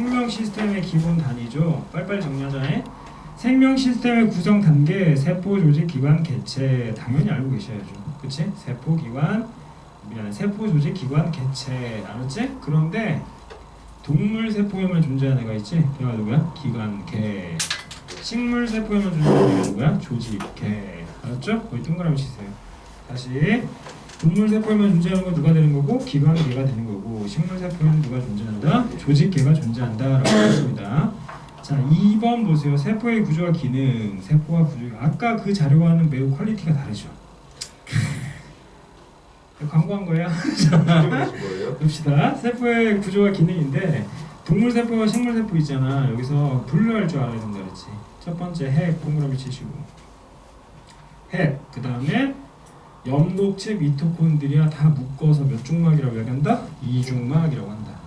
생명 시스템의 기본 단위죠. 빨리빨리 정리하자. 생명 시스템의 구성 단계 세포 조직 기관 개체 당연히 알고 계셔야죠. 그치? 세포 기관 미안 세포 조직 기관 개체 알았지? 그런데 동물 세포에만 존재하는 애가 있지? 걔가 누구야? 기관 개 식물 세포에만 존재하는 애가 누구야? 조직 개 알았죠? 거기 동그라미 치세요. 다시 동물 세포에만 존재하는 건 누가 되는 거고 기관 개가 되는 거고 식물 세포에는 누가 존재한다? 조직 개가 존재한다라고 했습니다. 자, 2번 보세요. 세포의 구조와 기능, 세포와 구조. 아까 그 자료와는 매우 퀄리티가 다르죠. 광고한 거야. 봅시다. 세포의 구조와 기능인데 동물 세포와 식물 세포 있잖아. 여기서 분류할 줄 알아야 된다 그랬지. 첫 번째 핵 동그라미 치시고 핵. 그 다음에 엽록체 미토콘드리아 다 묶어서 몇 중막이라고 얘기한다? 이중막이라고 한다.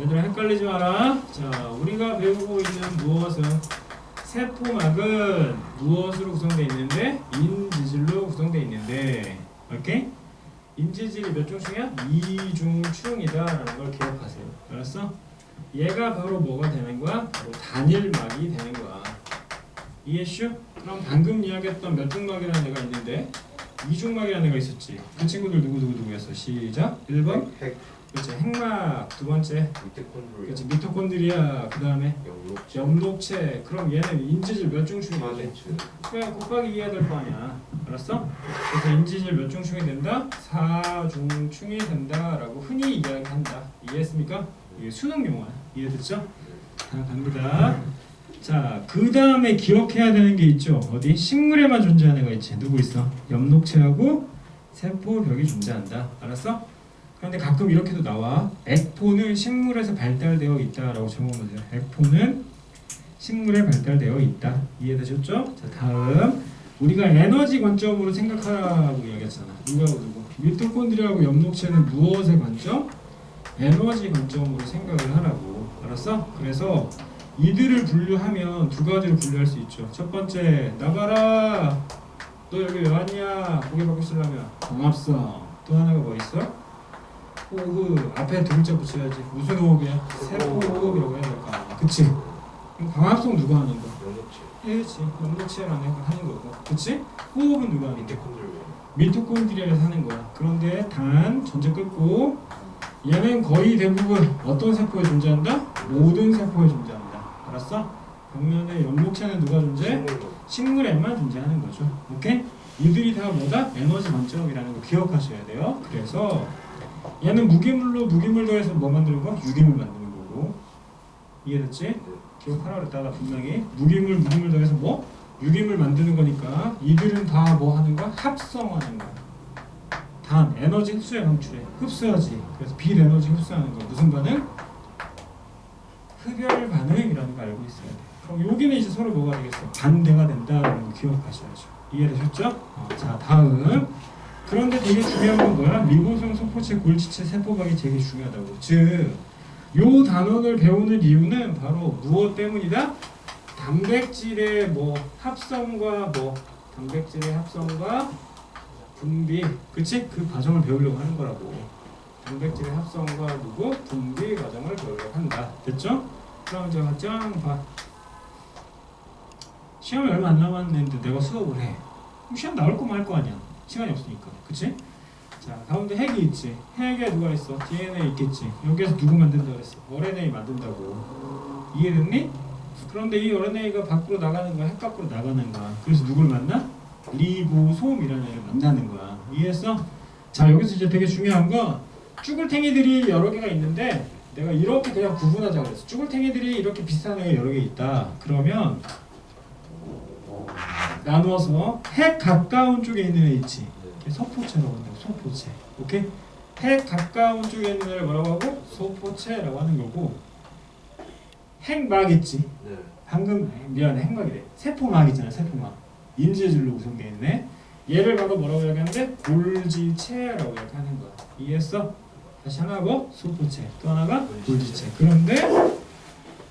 얘들아 헷갈리지 마라. 자, 우리가 배우고 있는 무엇은 세포막은 무엇으로 구성되어 있는데 인지질로 구성되어 있는데, 오케이? 인지질이 몇 중충이야? 이중충이다라는 걸 기억하세요. 알았어? 얘가 바로 뭐가 되는 거야? 바로 단일막이 되는 거야. 이해슈? 그럼 방금 이야기했던 몇 중막이라는 애가 있는데 이중막이라는 애가 있었지. 그 친구들 누구 누구 누구였어? 시작. 1번. 핵 그렇지. 핵막. 두 번째. 미토콘드리아 그렇지. 미토콘드리아. 그 다음에 영록 염록체. 그럼 얘는 인지질 몇 중충이 돼? 그냥 곱하기 2해야 될 거 아니야. 알았어? 그래서 인지질 몇 중충이 된다? 4중충이 된다라고 흔히 이야기한다. 이해했습니까? 이게 수능 용어야. 이해됐죠? 다 갑니다. 자, 그 다음에 기억해야 되는 게 있죠. 어디? 식물에만 존재하는 애가 있지. 누구 있어? 엽록체하고 세포벽이 존재한다. 알았어? 그런데 가끔 이렇게도 나와. 액포는 식물에서 발달되어 있다라고 적어보세요. 액포는 식물에 발달되어 있다. 이해되셨죠? 자, 다음 우리가 에너지 관점으로 생각하라고 이야기했잖아. 누구하고 누구? 미토콘드리아하고 엽록체는 무엇의 관점? 에너지 관점으로 생각을 하라고. 알았어? 그래서 이들을 분류하면 두 가지로 분류할 수 있죠. 첫 번째, 나가라. 너 여기 왜 왔냐? 고개 받고 있으려면 고맙어. 또 하나가 뭐 있어? 호흡 앞에 두 글자 붙여야지. 무슨 호흡이야? 세포호흡이라고 해야 될까? 그치? 광합성 누가 하는 거? 그렇지. 연목체라는 애가 하는 거고. 그치? 호흡은 누가 하는 거? 미토콘드리아 미토콘드리아에서 하는 거야. 그런데 단 전체 끊고 얘는 거의 대부분 어떤 세포에 존재한다? 모든 세포에 존재한다. 알았어? 반면에 연목체는 누가 존재? 식물에만 존재하는 거죠. 오케이? 이들이 다 뭐다? 에너지 만점이라는 거 기억하셔야 돼요. 그래서 얘는 무기물로 무기물 더해서 뭐 만드는 거? 유기물 만드는 거고. 이해됐지? 네. 기억하라 그랬다 나 분명히 무기물 무기물 더해서 뭐? 유기물 만드는 거니까 이들은 다 뭐 하는 거야? 합성하는 거야. 단 에너지 흡수에 방출해. 흡수하지. 그래서 비에너지 흡수하는 거 무슨 반응? 흡열 반응이라는 거 알고 있어야 돼. 그럼 여기는 이제 서로 뭐가 되겠어? 반대가 된다라는 거 기억하셔야죠. 이해되셨죠? 어, 자 다음. 그런데 되게 중요한 건 뭐야? 리보솜, 소포체, 골지체, 세포박이 되게 중요하다고. 즉, 요 단원을 배우는 이유는 바로 무엇 때문이다? 단백질의 뭐 합성과 뭐 단백질의 합성과 분비, 그치? 그 과정을 배우려고 하는 거라고. 단백질의 합성과 누구 분비 과정을 배우려고 한다. 됐죠? 그럼 제가 짱 봐. 시험이 얼마 안 남았는데 내가 수업을 해. 그럼 시험 나올 거말거 아니야. 시간이 없으니까. 그치? 자, 가운데 핵이 있지. 핵에 누가 있어? DNA 있겠지. 여기에서 누구 만든다 그랬어? RNA 만든다고. 이해됐니? 그런데 이 RNA가 밖으로 나가는 거야? 핵 밖으로 나가는 거야. 그래서 누굴 만나? 리보솜이라는 애를 만나는 거야. 이해했어? 자, 여기서 이제 되게 중요한 건 쭈글탱이들이 여러 개가 있는데 내가 이렇게 그냥 구분하자 그랬어. 쭈글탱이들이 이렇게 비슷한 애가 여러 개 있다. 그러면 나누어서 핵 가까운 쪽에 있는 애 있지. 소포체라고 한다고 소포체. 오케이? 핵 가까운 쪽에 있는 애를 뭐라고 하고? 소포체라고 하는 거고 핵막 있지. 네 방금 미안해 핵막이래. 세포막 있잖아 세포막. 인지질로 구성되어 있네. 얘를 바로 뭐라고 얘기하는데 골지체라고 얘기하는 거야. 이해했어? 다시 하나고 소포체. 또 하나가 골지체. 그런데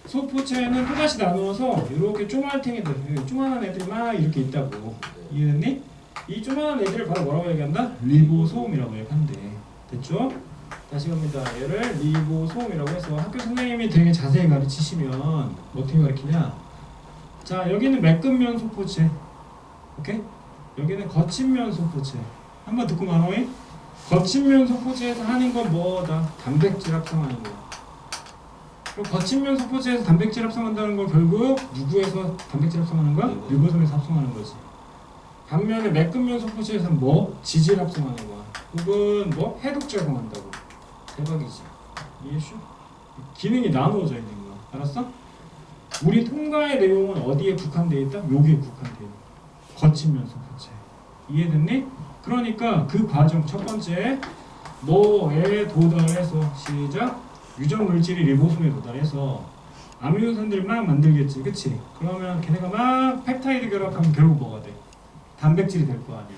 소포체는 또다시 나누어서 이렇게 쪼말탱이들, 쪼만한 애들이 막 이렇게 있다고. 이해됐니? 이 조그마한 애들을 바로 뭐라고 얘기한다? 리보솜이라고 얘기한대. 됐죠? 다시 갑니다. 얘를 리보솜이라고 해서 학교 선생님이 되게 자세히 가르치시면 어떻게 가르치냐? 자 여기는 매끈면 소포체, 오케이? 여기는 거친면 소포체. 한번 듣고 말어이. 거친면 소포체에서 하는 건 뭐다? 단백질 합성하는 거. 그럼 거친면 소포체에서 단백질 합성한다는 건 결국 누구에서 단백질 합성하는 거야? 리보솜. 리보솜에서 합성하는 거지. 반면에 매끈면 소포체에서 뭐 지질 합성하는 거야. 혹은 뭐 해독 제공한다고. 대박이지. 이해쇼? 기능이 나누어져 있는 거야. 알았어? 우리 통과의 내용은 어디에 국한돼 있다? 여기에 있는 거야. 거친면 소포체. 이해됐니? 그러니까 그 과정 첫 번째 뭐에 도달해서 시작 유전 물질이 리보솜에 도달해서 아미노산들 막 만들겠지, 그치? 그러면 걔네가 막 펩타이드 결합하면 결국 뭐가 돼? 단백질이 될 거 아니야.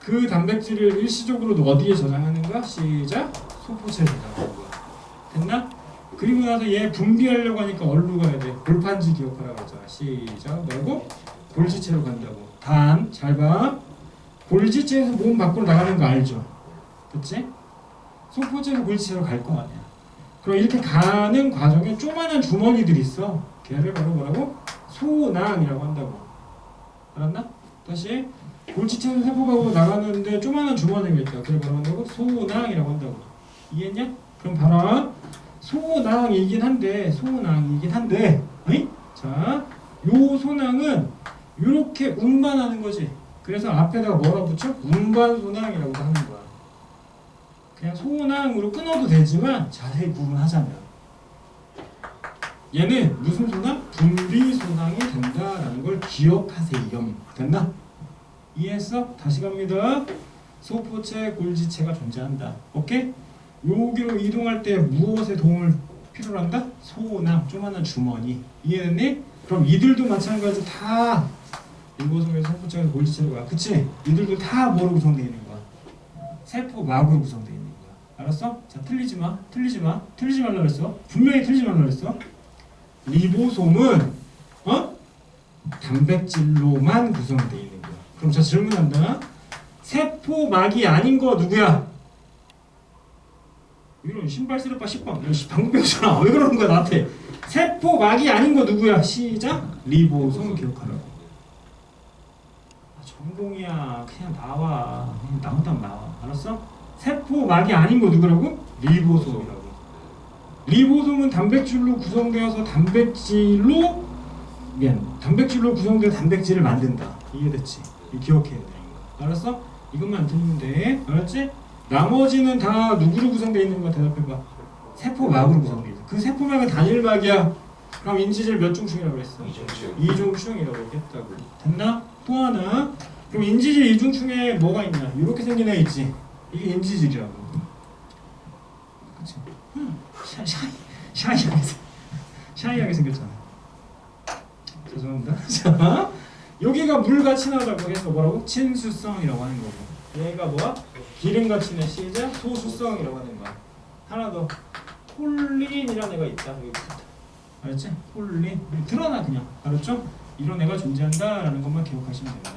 그 단백질을 일시적으로 어디에 저장하는가? 시작 소포체에 저장하는 거야. 됐나? 그리고 나서 얘 분비하려고 하니까 어디로 가야 돼? 골판지 기억하라고 하잖아. 시작 뭐라고? 골지체로 간다고. 단, 잘 봐. 골지체에서 몸 밖으로 나가는 거 알죠? 그치? 소포체에서 골지체로 갈 거 아니야. 그럼 이렇게 가는 과정에 조그마한 주머니들이 있어. 걔를 바로 뭐라고? 소낭이라고 한다고. 알았나? 다시 골지체에서 세포가 나가는데 조그마한 주머니가 있다. 걔를 바로 한다고? 소낭이라고 한다고. 이해했냐? 그럼 봐라. 소낭이긴 한데 소낭이긴 한데 어이? 자, 요 소낭은 이렇게 운반하는 거지. 그래서 앞에다가 뭐라고 붙여? 운반소낭이라고 하는 거야. 그냥 소낭으로 끊어도 되지만 자세히 구분하자면 얘는 무슨 소낭? 분비소낭이 된다라는 걸 기억하세요. 됐나? 이해했어? 다시 갑니다. 소포체, 골지체가 존재한다. 오케이? 여기로 이동할 때 무엇의 도움을 필요로 한다? 소낭, 조그마한 주머니. 이해됐니? 그럼 이들도 마찬가지 다 인고성에서 소포체에서 골지체로 가. 그치? 이들도 다 뭐로 구성되어 있는 거야? 세포 막으로 구성되어 있는 거야. 알았어? 자, 틀리지 마. 틀리지 마. 틀리지 말라 그랬어. 분명히 틀리지 말라 그랬어. 리보솜은 어? 단백질로만 구성되어 있는 거야. 그럼 자 질문한다. 세포막이 아닌 거 누구야? 이런 신발 쓰레빠 10번 이런 씨, 방금 배웠잖아 왜 그러는 거야 나한테 세포막이 아닌 거 누구야 시작 리보솜 기억하라고 아, 전공이야 그냥 나와 그냥 나온다면 나와 알았어? 세포막이 아닌 거 누구라고? 리보솜이라고 리보솜은 단백질로 구성되어서 단백질로 미안 단백질로 구성되어 단백질을 만든다 이해됐지? 이 기억해야 거 알았어? 이것만 들으면 돼 알았지? 나머지는 다 누구로 구성되어 있는 거 대답해봐 세포막으로 구성되어 있어 그 세포막은 단일막이야 그럼 인지질 몇 중충이라고 그랬어? 이중충. 이중충이라고 얘기했다고 됐나? 또 하나 그럼 인지질 이중충에 뭐가 있냐 이렇게 생긴 애 있지 이게 인지질이라고 그치? 응. 샤, 샤, 샤이하게 생- 샤이하게 생겼잖아 죄송합니다 자 여기가 물같이 나다고 해서 뭐라고? 친수성이라고 하는 거고 얘가 뭐야? 기름같이 내 시작 소수성이라고 하는 거야 하나 더 콜린이라는 애가 있다 여기 알았지? 콜린 드러나 그냥 알았죠? 이런 애가 존재한다라는 것만 기억하시면 됩니다.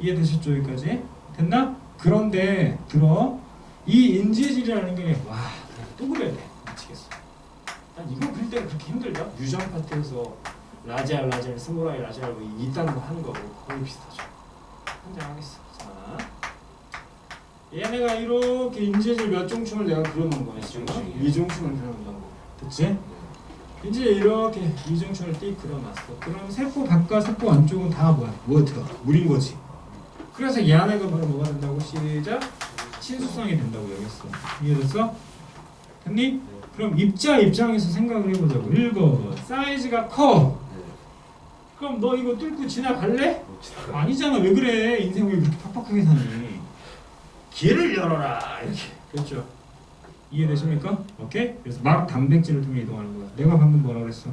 이해되셨죠? 여기까지? 됐나? 그런데 들어. 이 인지질이라는 게 와 또 그려야 돼. 미치겠어. 난 이거 그릴 때가 그렇게 힘들다. 유전 파트에서 라지알 라지알 스모라이 라지알 뭐 이딴 거 하는 거고 거의 비슷하죠. 한장 하겠어. 자. 얘네가 이렇게 인지질 몇 중충을 내가 그려놓은 거야 지금? 이중충이요. 이중충을 그려놓는다고 됐지? 이제 이렇게 이중충을 띡 그려놨어. 그럼 세포 밖과 세포 안쪽은 다 뭐야? 뭐가 물인 거지. 그래서 얘 안에 가 바로 뭐가 된다고 시작 친수성이 된다고 여겼어. 이해됐어? 됐니? 그럼 입자 입장에서 생각을 해보자고. 읽어. 사이즈가 커. 네. 그럼 너 이거 뚫고 지나갈래? 아니잖아. 왜 그래? 인생 왜 그렇게 팍팍하게 사니? 길을 열어라. 이렇게. 그렇죠. 이해되십니까? 오케이? 그래서 막 단백질을 통해 이동하는 거야. 내가 방금 뭐라 그랬어?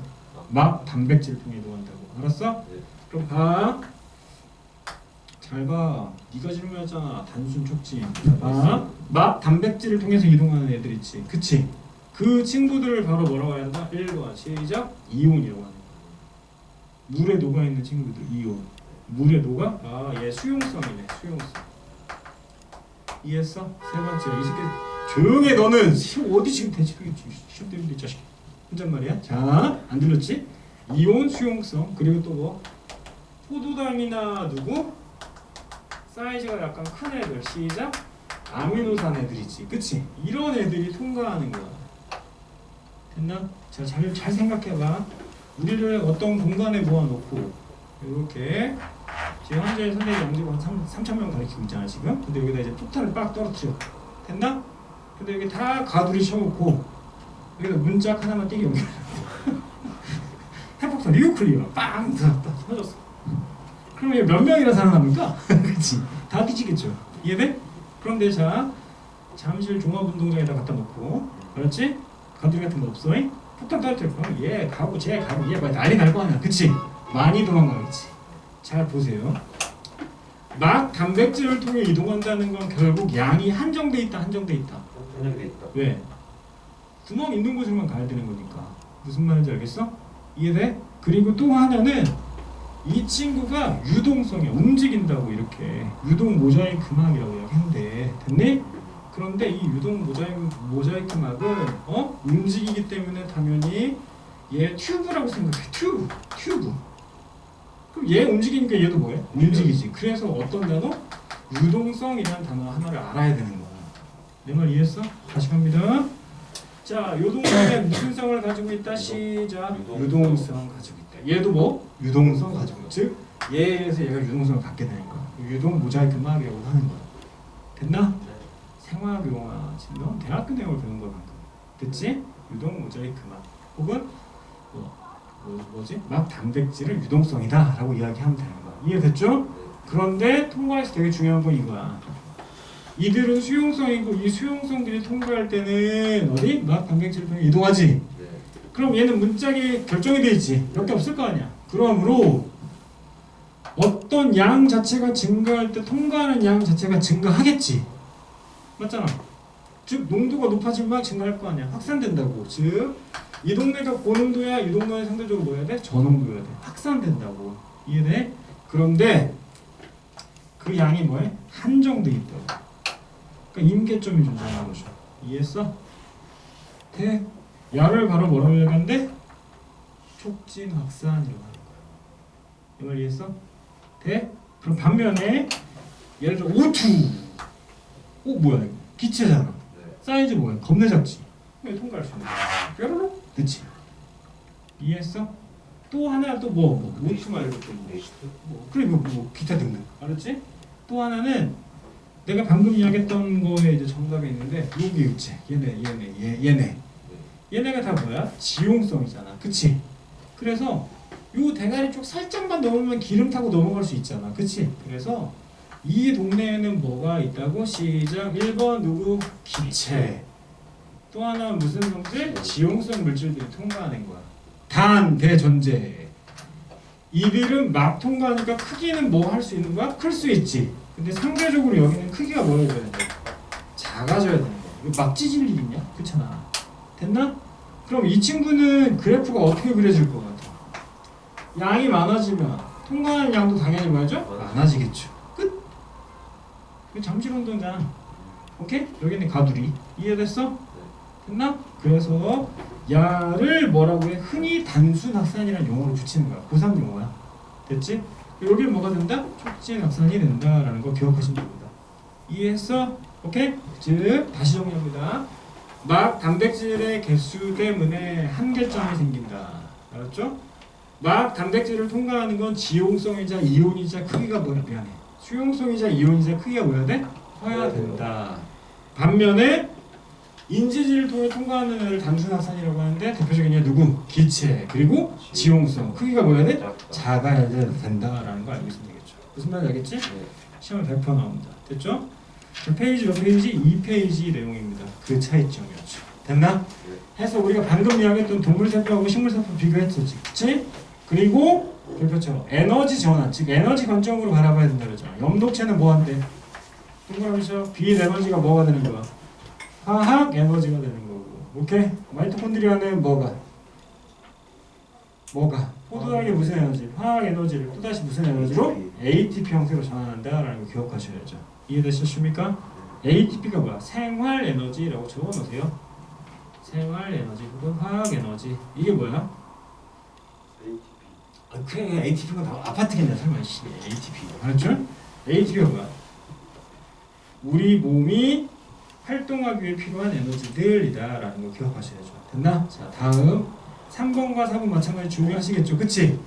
막 단백질을 통해 이동한다고. 알았어? 네. 그럼 봐. 잘 봐. 네가 질문했잖아. 단순 촉진. 봐. 막 단백질을 통해서 이동하는 애들 있지. 그치? 그 친구들을 바로 뭐라고 해야 한다? 1번 시작. 이온이라고 하는 거야. 물에 녹아 있는 친구들 이온. 물에 녹아? 아, 얘 수용성이네. 수용성. 이해했어? 세 번째. 이 새끼 조용해 너는 시- 어디 지금 대치하게 시험 때문에 이 자식 혼잣말이야? 자안 들렸지? 이온 수용성 그리고 또 뭐? 포도당이나 누구 사이즈가 약간 큰 애들. 시작. 아미노산 애들이지. 그치? 이런 애들이 통과하는 거야. 됐나? 자잘 잘 생각해봐. 우리를 어떤 공간에 모아놓고 이렇게 지금 현재 선생님 영지가 한 3천 명 가르치고 있잖아 지금. 근데 여기다 이제 폭탄을 빡 떨어뜨려. 됐나? 근데 여기 다 가두리 쳐놓고 여기다 문짝 하나만 띄게 연결 핵폭탄 뉴클리어 빵딱 터졌어 그럼 얘 몇 명이나 살아남을까? 그치 다 뒤지겠죠 이해돼? 그런데 자 잠실 종합운동장에다 갖다 놓고 그렇지? 가두리 같은 거 없어? 잉? 폭탄 떨어뜨려 얘 가고 쟤 가고 얘막 난리 날 거 아니야 그치? 많이 도망가겠지 잘 보세요 막 단백질을 통해 이동한다는 건 결국 양이 한정돼 있다 한정돼 있다 한정돼 있다. 왜? 구멍 있는 곳으로만 가야 되는 거니까 무슨 말인지 알겠어? 이해돼? 그리고 또 하나는 이 친구가 유동성이 움직인다고 이렇게 유동 모자이크막이라고 이야기했는데 됐니? 그런데 이 유동 모자이크 모자이크막은 어 움직이기 때문에 당연히 얘 튜브라고 생각해 튜브 튜브 그럼 얘 움직이니까 얘도 뭐해? 움직이지 그래서 어떤 단어? 유동성이라는 단어 하나를 알아야 되는 거야 내 말 이해했어? 다시 갑니다. 자, 요동성에 무슨 성을 가지고 있다? 시작. 유동성. 가지고 있다. 얘도 뭐? 유동성 가지고 있다. 즉, 얘에서 얘가 유동성을 갖게 되는 거야. 유동 모자이크 막이라고 하는 거야. 됐나? 생화교화 지금 너 대학교 내용을 배운 거야 방금. 됐지? 유동 모자이크 막 혹은 뭐, 뭐 뭐지? 막 단백질을 유동성이다라고 이야기하면 되는 거야. 이해됐죠? 그런데 통과에서 되게 중요한 건 이거야. 이들은 수용성이고 이 수용성들이 통과할 때는 어디? 막 단백질을 통해 이동하지. 네. 그럼 얘는 문짝이 결정이 돼 있지. 몇 개 없을 거 아니야. 그러므로 어떤 양 자체가 증가할 때 통과하는 양 자체가 증가하겠지. 맞잖아. 즉 농도가 높아지면 증가할 거 아니야. 확산된다고. 즉 이 동네가 고농도야. 이 동네는 상대적으로 뭐야 돼? 저농도여야 돼. 확산된다고. 이해돼? 그런데 그 양이 뭐해? 한정돼 있다고. 그러니까 임계점이 존재하는 거죠. 이해했어? 대 야를 바로 뭐라고 얘기하는데 촉진 확산이라고 하는 거야. 이걸 이해했어? 대 그럼 반면에 예를 들어 O2 오 뭐야 이거 기체잖아. 네. 사이즈 뭐야? 겁내 작지. 왜 통과할 수 있는? 뾰로록 됐지. 이해했어? 또 하나 또뭐 뭐, O2 말고 또뭐? 뭐, 그래 뭐, 뭐 기타 등등 알았지? 또 하나는 내가 방금 이야기했던 거에 이제 정답이 있는데 여기 육체 얘네 얘네 얘, 얘네 얘네가 다 뭐야? 지용성이잖아 그치? 그래서 요 대가리 쪽 살짝만 넘으면 기름 타고 넘어갈 수 있잖아 그치? 그래서 이 동네에는 뭐가 있다고? 시작 1번 누구? 기체 또 하나 무슨 성질? 지용성 물질들이 통과하는 거야 단, 대, 전제 이들은 막 통과하니까 크기는 뭐 할 수 있는 거야? 클 수 있지. 근데 상대적으로 여기는 크기가 뭐여야 되는데 작아져야 되는 거야. 이거 막 찢을 일 있냐? 그렇잖아. 됐나? 그럼 이 친구는 그래프가 어떻게 그려질 것 같아? 양이 많아지면 통과하는 양도 당연히 뭐죠? 많아지겠죠. 끝. 이거 잠실 운동장. 오케이? 여기는 가두리. 이해됐어? 됐나? 그래서 야를 뭐라고 해? 흔히 단순 확산이라는 용어로 붙이는 거야. 고3 용어야. 됐지? 여기 뭐가 된다? 촉진 확산이 된다라는 거 기억하시면 됩니다. 이해했어? 오케이? 즉 다시 정리합니다. 막 단백질의 개수 때문에 한계점이 생긴다. 알았죠? 막 단백질을 통과하는 건 지용성이자 이온이자 크기가 뭐야? 미안해. 수용성이자 이온이자 크기가 뭐야 돼? 커야 된다. 반면에 인지질을 통해 통과하는 애를 단순 확산이라고 하는데 대표적인 애 누구? 기체 그리고 지용성 크기가 뭐야 돼? 작아야 된다라는 거 알고 있으면 되겠죠. 무슨 말인지 알겠지? 네. 시험에 100% 나옵니다. 됐죠? 자, 페이지 몇 페이지? 2페이지 내용입니다. 그 차이점이었죠. 됐나? 해서 우리가 방금 이야기했던 동물세포하고 식물세포 비교했었지. 그치? 그리고 별표처럼 에너지 전환, 즉 에너지 관점으로 바라봐야 된다 그러죠. 염도체는 뭐 한대? 동그라미죠. 빛 에너지가 뭐가 되는 거야? 화학 에너지가 되는 거고. 오케이? 마이토콘드리아는 뭐가? 뭐가? 포도당이 무슨 에너지? 화학 에너지를 또다시 무슨 에너지로? ATP 형태로 전환한다라는 거 기억하셔야죠. 이해되셨습니까? ATP가 뭐야? 생활 에너지라고 적어 놓으세요. 생활 에너지 혹은 화학 에너지. 이게 뭐야? ATP. 아, 그래 ATP가 나 아파트겠네 설마 씨 ATP 알았죠? ATP가 뭐야? 우리 몸이 활동하기 위해 필요한 에너지들이다라는 거 기억하셔야죠. 됐나? 자 다음 3번과 4번 마찬가지 중요하시겠죠, 그치?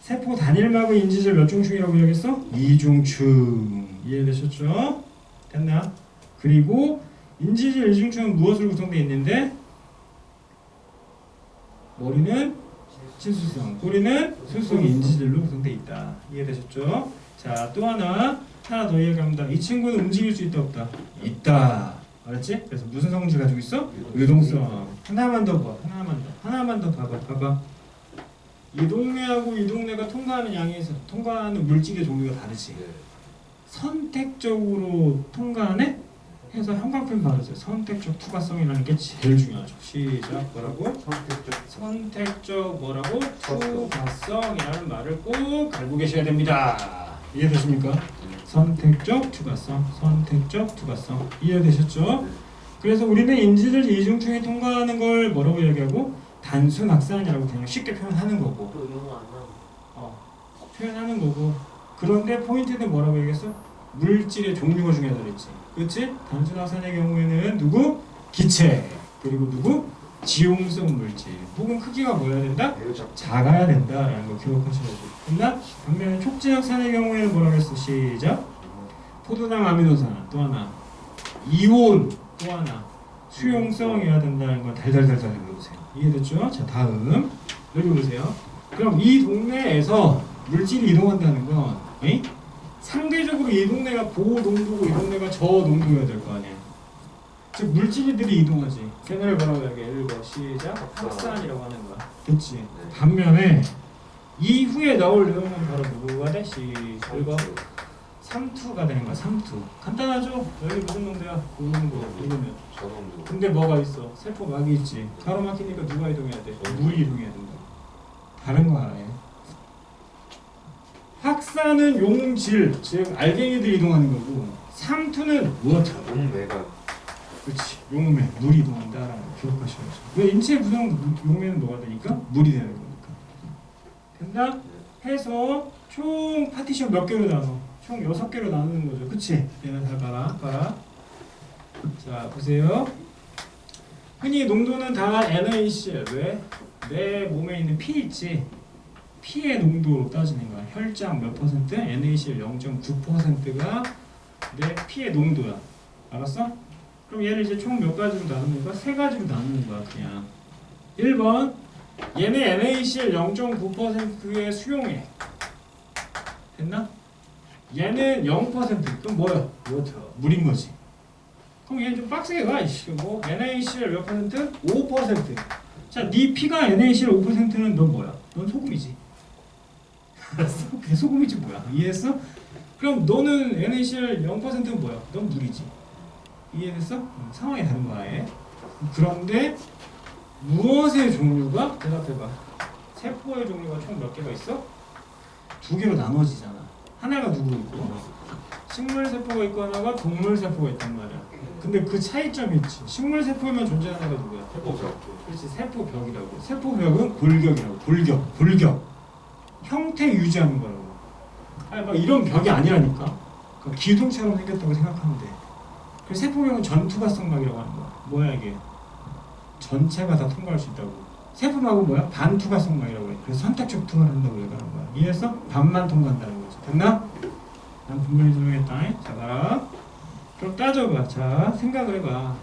세포 단일막의 인지질 몇 중충이라고 이야기했어? 이중충 이해되셨죠? 됐나? 그리고 인지질 이중충은 무엇으로 구성되어 있는데 머리는 친수성, 꼬리는 수성 인지질로 구성되어 있다. 이해되셨죠? 자, 또 하나 하나 더 이야기합니다. 이 친구는 움직일 수 있다 없다? 있다. 알았지? 그래서 무슨 성질 가지고 있어? 유동성. 하나만 더 봐. 하나만 더. 하나만 더 봐봐. 봐봐. 이 동네하고 이 동네가 통과하는 양에서 통과하는 물질의 종류가 다르지. 네. 선택적으로 통과하네? 해서 형광펜 바르세요. 선택적 투과성이라는 게 제일 중요하죠. 시작. 뭐라고? 선택적. 선택적 뭐라고? 투과성이라는 말을 꼭 알고 계셔야 됩니다. 이해되십니까? 선택적 투과성, 선택적 투과성 이해되셨죠? 그래서 우리는 인지들 이중충이 통과하는 걸 뭐라고 얘기하고 단순 확산이라고 그냥 쉽게 표현하는 거고. 어, 표현하는 거고 그런데 포인트는 뭐라고 얘기했어? 물질의 종류가 중요하다 그랬지 그렇지? 단순 확산의 경우에는 누구? 기체 그리고 누구? 지용성 물질 혹은 크기가 뭐여야 된다? 작. 작아야 된다라는 거 기억하셔야죠 됐나? 반면에 촉진 확산의 경우에는 뭐라고 했어? 시작 포도당 아미노산 또 하나 이온 또 하나 수용성이어야 된다는 걸 달달달달 읽어보세요 이해됐죠? 자 다음 여기 보세요 그럼 이 동네에서 물질이 이동한다는 건 에이? 상대적으로 이 동네가 고농도고 이 동네가 저 농도여야 될 거 아니야 즉 물질들이 이동하지. 걔네를 뭐라고 얘기해 읽어 시작 확산이라고 하는 거야. 됐지 반면에 이후에 나올 내용은 바로 누구가 돼? 시 읽어 3투가 되는 거야 3투. 간단하죠? 여기 무슨 농도야? 고농도 이러면 저놈도. 근데 뭐가 있어? 세포 막이 있지. 가로막히니까 누가 이동해야 돼? 물이 이동해야 된다. 다른 거 알아요 확산은 용질 즉 알갱이들이 이동하는 거고 3투는 워터 용매가. 그렇지 용매 물이 이동한다라는 거 기억하셔야죠 왜 인체 구성 용매는 되니까? 물이 되는 거니까 된다? 해서 총 파티션 몇 개로 나눠? 총 여섯 개로 나누는 거죠 그치? 얘는 잘 봐라 봐라 자 보세요 흔히 농도는 다 NaCl 왜? 내 몸에 있는 피 있지 피의 농도로 따지는 거야 혈장 몇 퍼센트? NaCl 0.9%가 내 피의 농도야 알았어? 그럼 얘를 이제 총 몇 가지로 나누는 거야? 세 가지로 나누는 거야 그냥 1번 얘네 NaCl 0.9%의 수용액 됐나? 얘는 0% 그럼 뭐야? 워터 물인 거지 그럼 얘는 좀 빡세게 가 이씨 뭐 NaCl 몇 퍼센트? 5% 자, 네 피가 NaCl 5%는 넌 뭐야? 넌 소금이지 알았어? 그게 소금이지 뭐야 이해했어? 그럼 너는 NaCl 0%는 뭐야? 넌 물이지 이해됐어? 음, 상황이 다른 거야 얘. 그런데 무엇의 종류가 대답해봐. 세포의 종류가 총 몇 개가 있어? 두 개로 나눠지잖아. 하나가 누구 있고 식물 세포가 있고 하나가 동물 세포가 있단 말이야. 근데 그 차이점이 있지. 식물 세포에만 존재하는 애가 누구야? 세포벽. 그렇지 세포벽이라고. 세포벽은 골격이라고. 골격, 골격. 형태 유지하는 거라고. 아니 막 이런 벽이 아니라니까. 그러니까 기둥처럼 생겼다고 생각하면 돼. 그 세포벽은 전투가성막이라고 하는 거야. 뭐야 이게? 전체가 다 통과할 수 있다고. 세포막은 뭐야? 반투과성막이라고 해. 그래서 선택적 투과를 한다고 얘기하는 거야. 이해했어? 반만 통과한다는 거지. 됐나? 난 분명히 설명했다. 자, 봐라. 그럼 따져봐. 자, 생각을 해봐.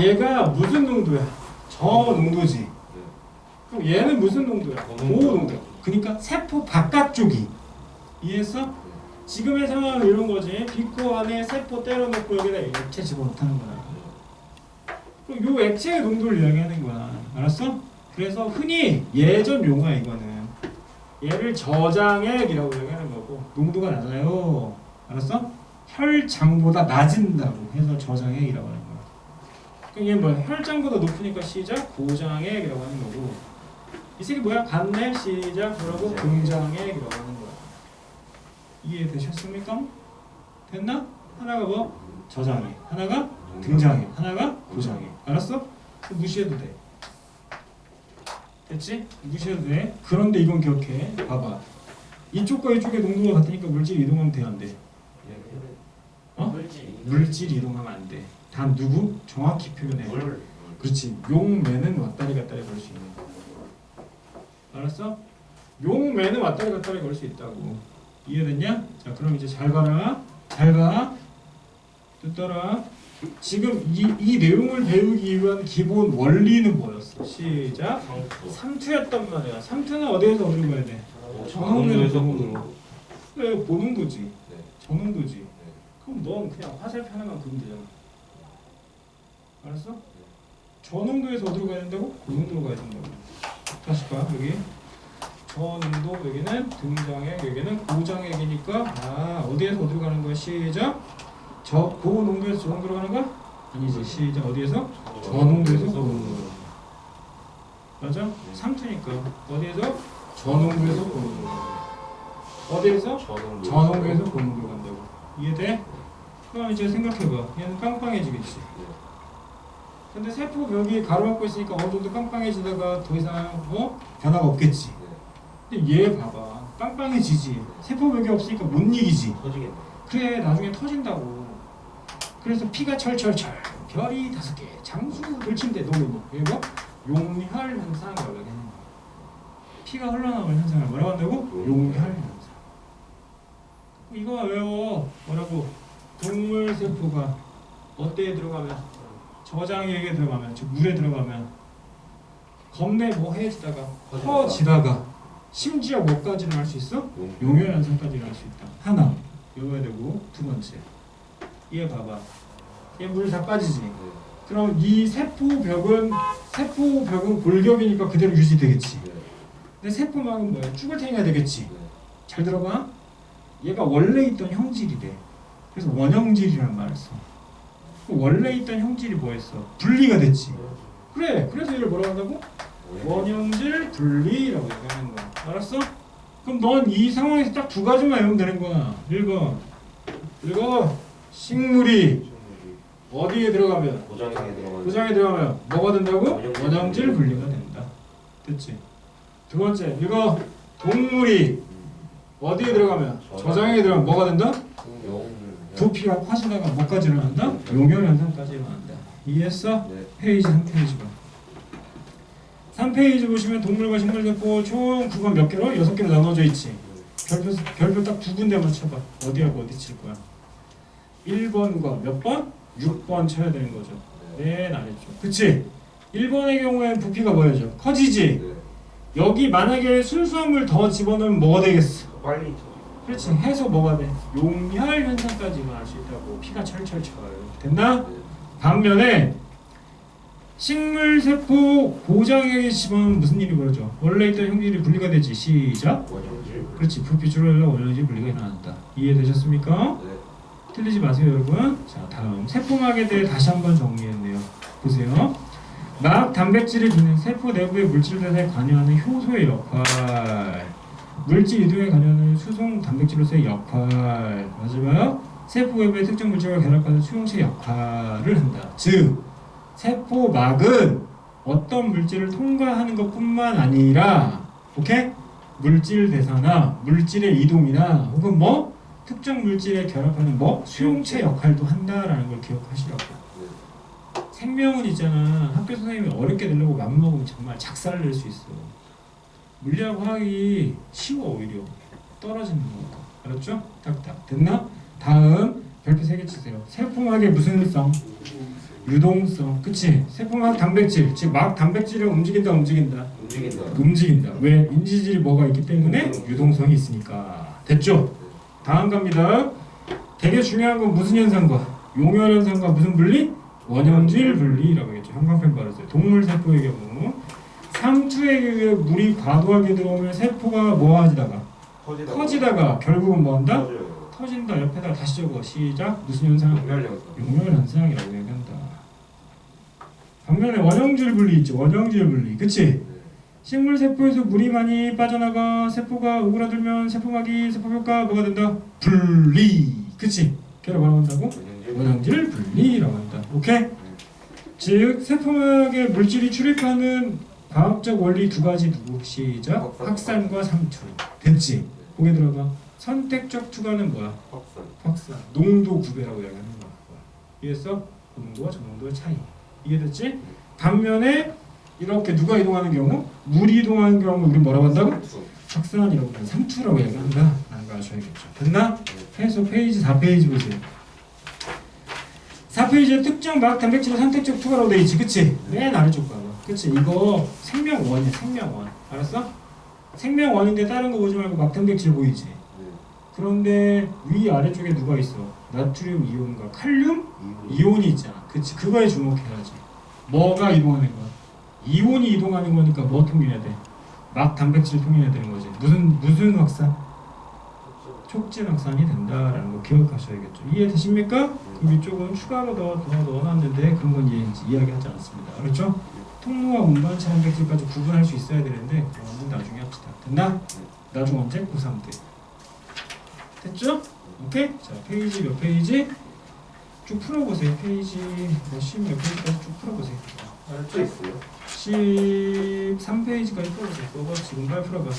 얘가 무슨 농도야? 저 농도지. 네. 그럼 얘는 무슨 농도야? 고농도. 고농도. 그러니까 세포 바깥쪽이. 이해했어? 지금의 상황은 이런 거지. 비코 안에 세포 때려놓고 여기다 액체 집어넣다는 거야. 그럼 요 액체의 농도를 이야기하는 거야. 알았어? 그래서 흔히 예전 용어야 이거는. 얘를 저장액이라고 얘기하는 거고 농도가 낮아요. 알았어? 혈장보다 낮은다고 해서 저장액이라고 하는 거야. 그럼 얘 뭐야? 혈장보다 높으니까 시작 고장액이라고 하는 거고 이 새끼 뭐야? 간내 시작 뭐라고? 금장액이라고 하는 거야. 이해되셨습니까? 됐나? 하나가 뭐 저장해 하나가 등장해 하나가 고장해 알았어? 무시해도 돼 됐지? 무시해도 돼 그런데 이건 기억해 봐봐 이쪽과 이쪽의 농도가 같으니까 물질이 이동하면 돼안 돼? 어? 물질. 이동하면 안 돼. 단 누구? 정확히 표현해. 물. 그렇지. 용매는 왔다리 갔다리 걸 수 있는 거. 알았어? 용매는 왔다리 갔다리 걸 수 있다고. 이해됐냐? 자, 그럼 이제 잘 봐라. 잘 봐. 듣더라. 지금 이, 이 내용을 배우기 위한 기본 원리는 뭐였어? 시작. 삼투였단 말이야. 삼투는 어디에서 어디로 가야 돼? 정원에서 정원으로. 보는 그래, 보는 거지. 네. 전원도지. 그럼 넌 그냥 화살표 하나만 그리면 되잖아. 알았어? 저농도에서 어디로 가야 된다고? 고농도로 가야 된다고. 다시 봐 여기. 저농도 여기는 등장액 여기는 고장액이니까 아 어디에서 어디로 가는 거야 시작. 저 고농도에서 저농도로 가는 거야? 아니지 시작 어디에서? 저농도에서 고농도로. 맞아? 삼투니까 어디에서? 저농도에서 고농도로. 어디에서? 전원. 전원에서 고농도로 간다고 이해돼? 그럼 이제 생각해봐 얘는 깜빵해지겠지 근데 세포 벽이 가로막고 있으니까 어느 정도 깜빵해지다가 더 이상 어? 변화가 없겠지 근데 얘 봐봐. 깜빵해지지. 세포 벽이 없으니까 못 이기지. 터지겠네. 그래 나중에 터진다고. 그래서 피가 철철철. 별이 다섯 개. 장수 들친데 노노노 뭐? 용혈 현상이라고 하는 거야. 피가 흘러나오는 현상을 뭐라고 한다고? 용혈 현상. 이거 외워 뭐라고? 동물 세포가 어때에 들어가면? 저장액에 들어가면 즉 물에 들어가면 겁내 뭐 해지다가 커지다가 심지어 뭐까지는 할 수 있어? 용혈 현상까지는 할 수 있다. 하나 외워야 되고 두 번째 얘 봐봐 얘 물 다 빠지지. 그럼 이 세포 벽은 세포 벽은 골격이니까 그대로 유지되겠지. 근데 세포막은 뭐야? 쭈글탱이가 되겠지. 잘 들어봐. 얘가 원래 있던 형질이 돼. 그래서 원형질이라는 말을 써. 그 원래 있던 형질이 뭐였어? 분리가 됐지. 그래. 그래서 얘를 뭐라고 한다고? 원형질 분리라고 얘기하는 거야. 알았어? 그럼 넌 이 상황에서 딱 두 가지만 외우면 되는 거야. 1번. 이거 식물이 어디에 들어가면 고장에 들어가는. 도장에 들어가면 뭐가 된다고? 원형질 분리가 된다. 됐지? 두 번째. 이거 동물이 어디에 들어가면 저장에 들어가면 뭐가 된다? 용. 부피가 커지다가 뭐까지 일어난다? 용혈 현상까지 일어난다. 이해했어? 네. 페이지 한 페이지 봐. 3페이지 보시면 동물과 식물세포 총 구간 몇 개로? 여섯 개로 나눠져 있지. 별표 별표 딱 두 군데만 쳐봐. 어디하고 어디 칠 거야? 1번과 몇 번? 6번 쳐야 되는 거죠. 맨 아래쪽. 그치? 1번의 경우엔 부피가 뭐야죠? 커지지? 네. 여기 만약에 순수한 물 더 집어넣으면 뭐가 되겠어? 빨리. 그렇지. 해서 뭐가 돼? 용혈 현상까지 일어날 수 있다고. 피가 철철철. 됐나? 네. 반면에 식물 세포 고장에 집어넣으면 무슨 일이 벌어져? 원래 있던 형질이 분리가 되지. 시작. 원형질. 그렇지. 부피 줄어들어 원형질 분리가 일어난다. 이해되셨습니까? 네. 틀리지 마세요, 여러분. 자, 다음 세포막에 대해 다시 한번 정리했네요. 보세요. 막 단백질을 주는 세포 내부의 물질들에 관여하는 효소의 역할, 물질 이동에 관여하는 수송 단백질로서의 역할, 마지막 세포 외부의 특정 물질과 결합하는 수용체 역할을 한다. 즉, 세포막은 어떤 물질을 통과하는 것뿐만 아니라, 오케이? 물질 대사나 물질의 이동이나 혹은 뭐 특정 물질에 결합하는 뭐 수용체 역할도 한다라는 걸 기억하시라고. 네. 생명은 있잖아. 학교 선생님이 어렵게 내려고 맘 먹으면 정말 작살을 낼수 있어. 물리학 화학이 쉬워 오히려 떨어지는 거. 알았죠? 딱딱 됐나? 다음 별표 세개 치세요. 세포막의 무슨 성? 유동성. 그치? 세포막 단백질. 즉 막 단백질을 움직인다 움직인다. 움직인다. 움직인다. 왜? 인지질이 뭐가 있기 때문에 유동성이 있으니까. 됐죠? 다음 갑니다. 되게 중요한 건 무슨 현상과 용혈 현상과 무슨 분리? 원형질 분리라고 하겠죠. 형광펜 바르세요. 동물 세포의 경우 상투에 의해 물이 과도하게 들어오면 세포가 뭐 하지다가 커지다가. 커지다가 결국은 뭐 한다? 터져요. 터진다. 옆에다가 다시 적어. 시작. 무슨 현상. 용혈 현상이라고 반면에 원형질 분리 있죠. 원형질 분리. 그치? 네. 식물 세포에서 물이 많이 빠져나가 세포가 오그라들면 세포막이 세포 효과 뭐가 된다? 분리. 그치? 걔를 뭐라고 한다고? 원형질. 분리라고 한다. 오케이? 즉 세포막에 물질이 출입하는 과학적 원리 두 가지 누구? 시작. 확산과 상투. 됐지? 보게 들어봐. 선택적 투과는 뭐야? 확산. 확산. 농도 구배라고 이야기하는 거야. 이해했어? 농도와 저농도의 차이. 이해됐지? 반면에 이렇게 누가 이동하는 경우, 물이 이동하는 경우 우리 뭐라고 한다고? 확산이라고 하는 상투라고 얘기한다. 라는 거 아셔야겠죠. 됐나? 해서 페이지 4페이지 보세요. 4페이지에 특정 막 단백질의 선택적 투과라고 돼 있지, 그치? 맨 아래쪽 봐봐. 그치? 이거 생명원이야, 생명원. 알았어? 생명원인데 다른 거 보지 말고 막 단백질 보이지? 네. 그런데 위 아래쪽에 누가 있어? 나트륨 이온과 칼륨 이온. 이온이 있잖아. 그치? 그거에 주목해야지. 뭐가 이동하는 거야? 이온이 이동하는 거니까 뭐 통일해야 돼? 막 단백질 통일해야 되는 거지. 무슨 무슨 확산? 촉진 확산이 된다라는 거 기억하셔야겠죠. 이해되십니까? 그럼 이쪽은 추가로 더, 더 넣어놨는데 그런 건 이해, 이야기하지 않았습니다. 그렇죠? 통로와 운반체 단백질까지 구분할 수 있어야 되는데 그런 건 나중에 합시다. 됐나? 나중 언제? 고3 때. 됐죠? 오케이? 자 페이지 몇 페이지? 쭉 풀어보세요. 페이지 몇십몇 페이지까지 쭉 풀어보세요. 또 있어요? 13페이지까지 풀어보세요. 그거 지금 빨리 풀어봐.